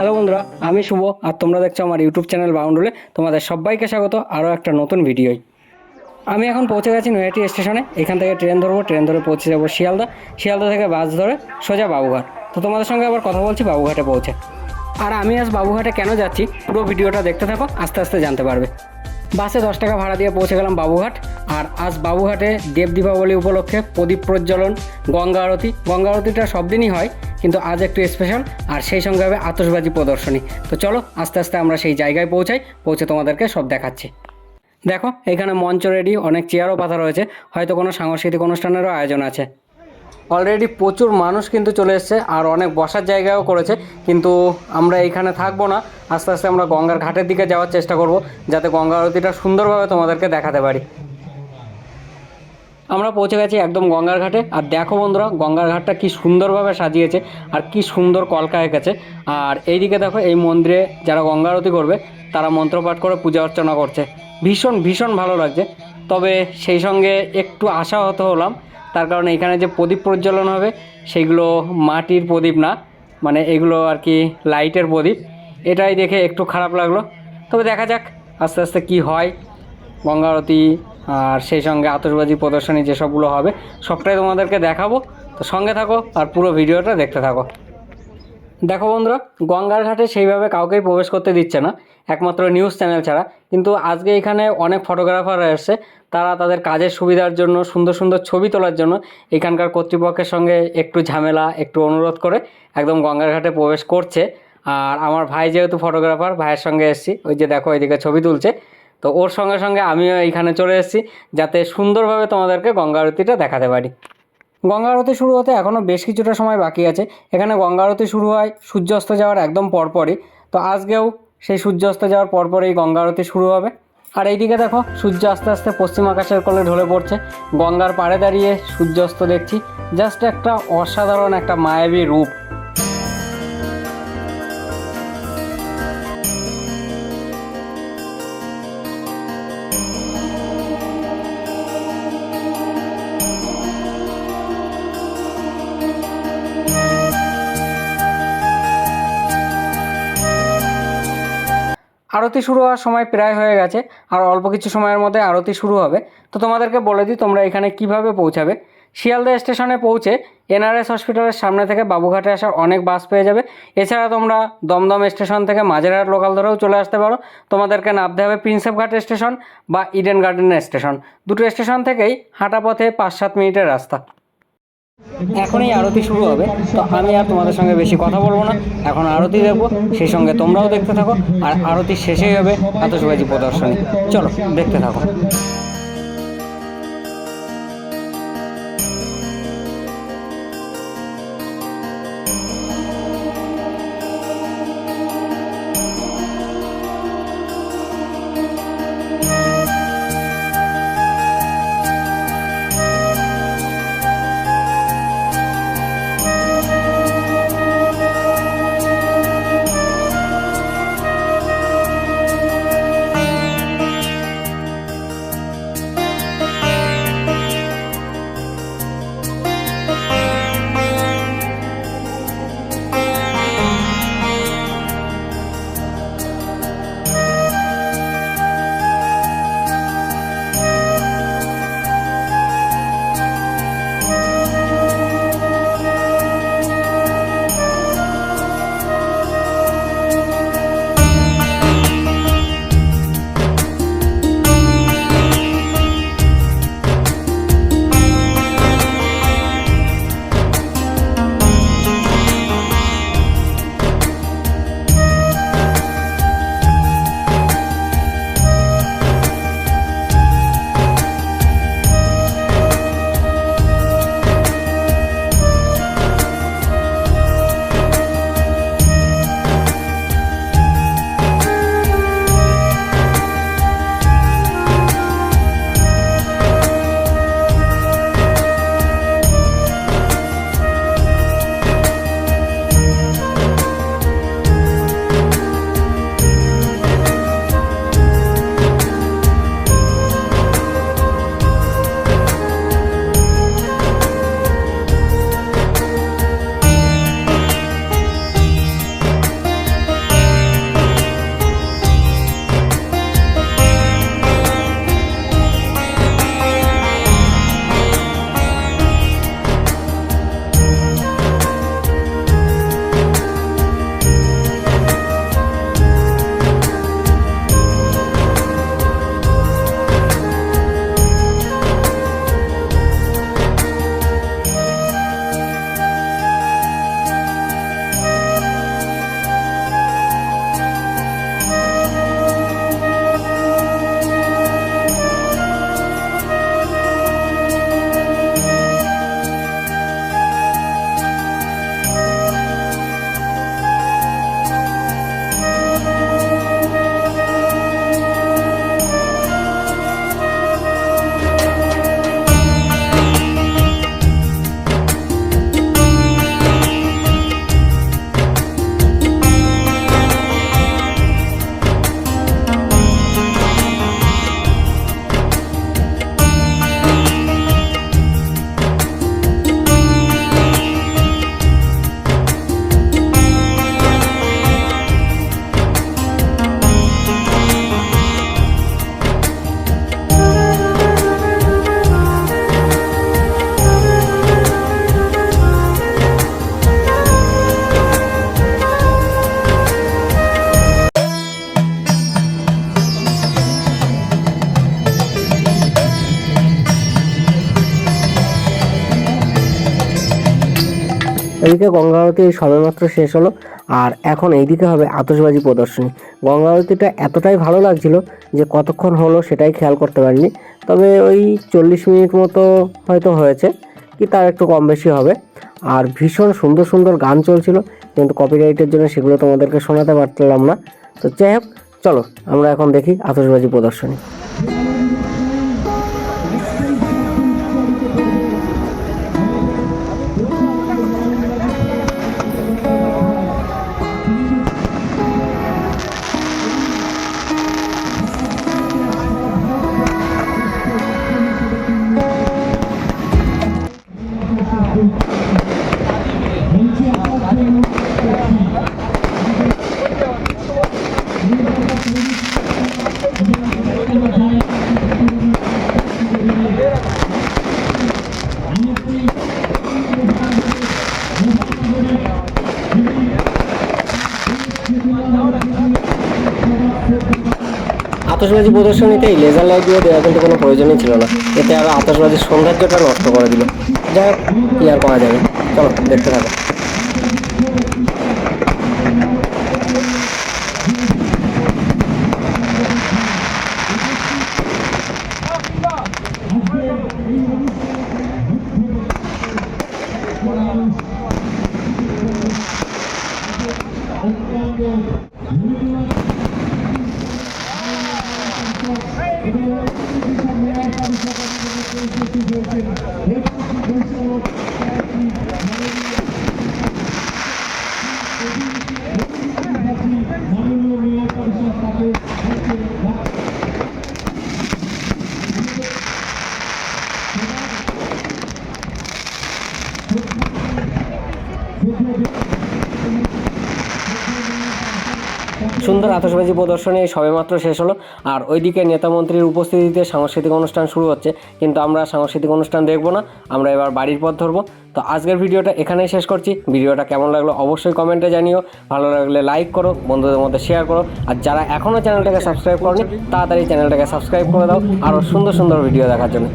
Hello বন্ধুরা, আমি শুভ আর তোমরা দেখছ আমার ইউটিউব চ্যানেল বাউন্ডুলে। তোমাদের সবাইকে স্বাগত আরও একটা নতুন ভিডিওয়। আমি এখন পৌঁছে গেছি নৈহাটি স্টেশনে। এখান থেকে ট্রেন ধরবো, ট্রেন ধরে পৌঁছে যাব শিয়ালদা। শিয়ালদা থেকে বাস ধরে সোজা বাবুঘাট। তো তোমাদের সঙ্গে আবার কথা বলছি, বাবুঘাটে পৌঁছে। আর আমি আজ বাবুঘাটে কেন যাচ্ছি, পুরো ভিডিওটা দেখতে থাকো, আস্তে আস্তে জানতে পারবে। বাসে দশ টাকা ভাড়া দিয়ে পৌঁছে গেলাম বাবুঘাট। আর আজ বাবুঘাটে দেব দীপাবলি উপলক্ষে প্রদীপ প্রজ্বলন, গঙ্গা আরতি। গঙ্গা আরতিটা সব দিনই হয়, কিন্তু আজ একটু স্পেশাল আর সেই সঙ্গে হবে আতশবাজি প্রদর্শনী। তো চলো, আস্তে আস্তে আমরা সেই জায়গায় পৌঁছাই, পৌঁছে তোমাদেরকে সব দেখাচ্ছি। দেখো, এখানে মঞ্চ রেডি অনেক চেয়ারও পাতা রয়েছে। হয়তো কোনো সাংস্কৃতিক অনুষ্ঠানেরও আয়োজন আছে। অলরেডি প্রচুর মানুষ কিন্তু চলে এসছে আর অনেক বসার জায়গাও করেছে। কিন্তু আমরা এইখানে থাকব না। আস্তে আস্তে আমরা গঙ্গার ঘাটের দিকে যাওয়ার চেষ্টা করব, যাতে গঙ্গা আরতিটা সুন্দরভাবে তোমাদেরকে দেখাতে পারি। আমরা পৌঁছে গেছি একদম গঙ্গার ঘাটে। আর দেখো বন্ধুরা, গঙ্গার ঘাটটা কি সুন্দরভাবে সাজিয়েছে আর কি সুন্দর কলকা এঁকেছে। আর এইদিকে দেখো, এই মন্দিরে যারা গঙ্গা আরতি করবে, তারা মন্ত্রপাঠ করে পূজা অর্চনা করছে। ভীষণ ভীষণ ভালো লাগছে। তবে সেই সঙ্গে একটু আশাহত হলাম তার কারণে এখানে যে প্রদীপ প্রজ্বলন হবে, সেগুলো মাটির প্রদীপ না মানে এগুলো আর কি লাইটের প্রদীপ। এটাই দেখে একটু খারাপ লাগল। তবে দেখা যাক আস্তে আস্তে কি হয়। গঙ্গারতি আর সেই সঙ্গে আতশবাজি প্রদর্শনী যেসবগুলো হবে, সবটাই তোমাদেরকে দেখাবো। তো সঙ্গে থাকো আর পুরো ভিডিওটা দেখতে থাকো। দেখো বন্ধুরা, গঙ্গার ঘাটে সেইভাবে কাউকেই প্রবেশ করতে দিচ্ছে না। একমাত্র নিউজ চ্যানেল ছাড়া। কিন্তু আজকে এখানে অনেক ফটোগ্রাফার এসছে। তারা তাদের কাজের সুবিধার জন্য, সুন্দর সুন্দর ছবি তোলার জন্য এখানকার কর্তৃপক্ষের সঙ্গে একটু ঝামেলা, একটু অনুরোধ করে একদম গঙ্গার ঘাটে প্রবেশ করছে। আর আমার ভাই যেহেতু ফটোগ্রাফার ভাইয়ের সঙ্গে এসেছি। ওই যে দেখো এইদিকে ছবি তুলছে। তো ওর সঙ্গে সঙ্গে আমিও এইখানে চলে এসেছি, যাতে সুন্দরভাবে তোমাদেরকে গঙ্গা আরতিটা দেখাতে পারি। গঙ্গা আরতি শুরু হতে এখনও বেশ কিছুটা সময় বাকি আছে। এখানে গঙ্গা আরতি শুরু হয় সূর্যাস্ত যাওয়ার একদম পরপরই। তো আজকেও সেই সূর্য অস্ত যাওয়ার পরপরই গঙ্গা আরতি শুরু হবে। আর এইদিকে দেখো, সূর্য আস্তে আস্তে পশ্চিম আকাশের কোলে ঢলে পড়ছে। গঙ্গার পাড়ে দাঁড়িয়ে সূর্যাস্ত দেখছি, জাস্ট একটা অসাধারণ একটা মায়াবী রূপ। আরতি শুরু হওয়ার সময় প্রায় হয়ে গেছে, আর অল্প কিছু সময়ের মধ্যে আরতি শুরু হবে। তো তোমাদেরকে বলে দিই, তোমরা এখানে কীভাবে পৌঁছাবে। শিয়ালদা স্টেশনে পৌঁছে এনআরএস হসপিটালের সামনে থেকে বাবুঘাটে আসার অনেক বাস পেয়ে যাবে। এছাড়া তোমরা দমদম স্টেশন থেকে মাঝেরহাট লোকাল ধরেও চলে আসতে পারো। তোমাদেরকে নামতে হবে প্রিন্সেপঘাট স্টেশন বা ইডেন গার্ডেন স্টেশন। দুটো স্টেশন থেকেই হাঁটা পথে পাঁচ সাত মিনিটের রাস্তা। এখনই আরতি শুরু হবে। তো আমি আর তোমাদের সঙ্গে বেশি কথা বলব না। এখন আরতি দেখব, সেই সঙ্গে তোমরাও দেখতে থাকো। আর আরতি শেষেই হবে আতশবাজি প্রদর্শনী। চলো, দেখতে থাকো। এদিকে গঙ্গা আরতি সবেমাত্র শেষ হলো, আর এখন এইদিকে হবে আতশবাজি প্রদর্শনী। গঙ্গা আরতিটা এতটাই ভালো লাগছিল যে কতক্ষণ হলো সেটাই খেয়াল করতে পারিনি। তবে ওই চল্লিশ মিনিট মতো হয়তো হয়েছে, কি তার একটু কম বেশি হবে। আর ভীষণ সুন্দর সুন্দর গান চলছিল, কিন্তু কপিরাইটের জন্য সেগুলো তোমাদেরকে শোনাতে পারলাম না। তো যাই হোক, চলো আমরা এখন দেখি আতশবাজি প্রদর্শনী। আতশবাজি প্রদর্শনীতে এই লেজার লাইট দিয়ে দেওয়া কিন্তু কোনো প্রয়োজনই ছিল না। এতে আরও আতশবাজির সৌন্দর্যটা নষ্ট করে দিল। যাই হোক, কি আর করা যাবে? চলো, দেখতে থাকো। সুন্দর আতশবাজি প্রদর্শনী সবেমাত্র শেষ হলো। আর ওইদিকে নেতা মন্ত্রীর উপস্থিতিতে সাংস্কৃতিক অনুষ্ঠান শুরু হচ্ছে। কিন্তু আমরা সাংস্কৃতিক অনুষ্ঠান দেখব না, আমরা এবার বাড়ির পথ ধরবো। তো আজকের ভিডিওটা এখানেই শেষ করছি। ভিডিওটা কেমন লাগল অবশ্যই কমেন্টে জানিও। ভালো লাগলে লাইক করো, বন্ধুদের মধ্যে শেয়ার করো। আর যারা এখনও চ্যানেলটাকে সাবস্ক্রাইব করনি, তাড়াতাড়ি চ্যানেলটাকে সাবস্ক্রাইব করে দাও। আরও সুন্দর সুন্দর ভিডিও দেখার জন্য।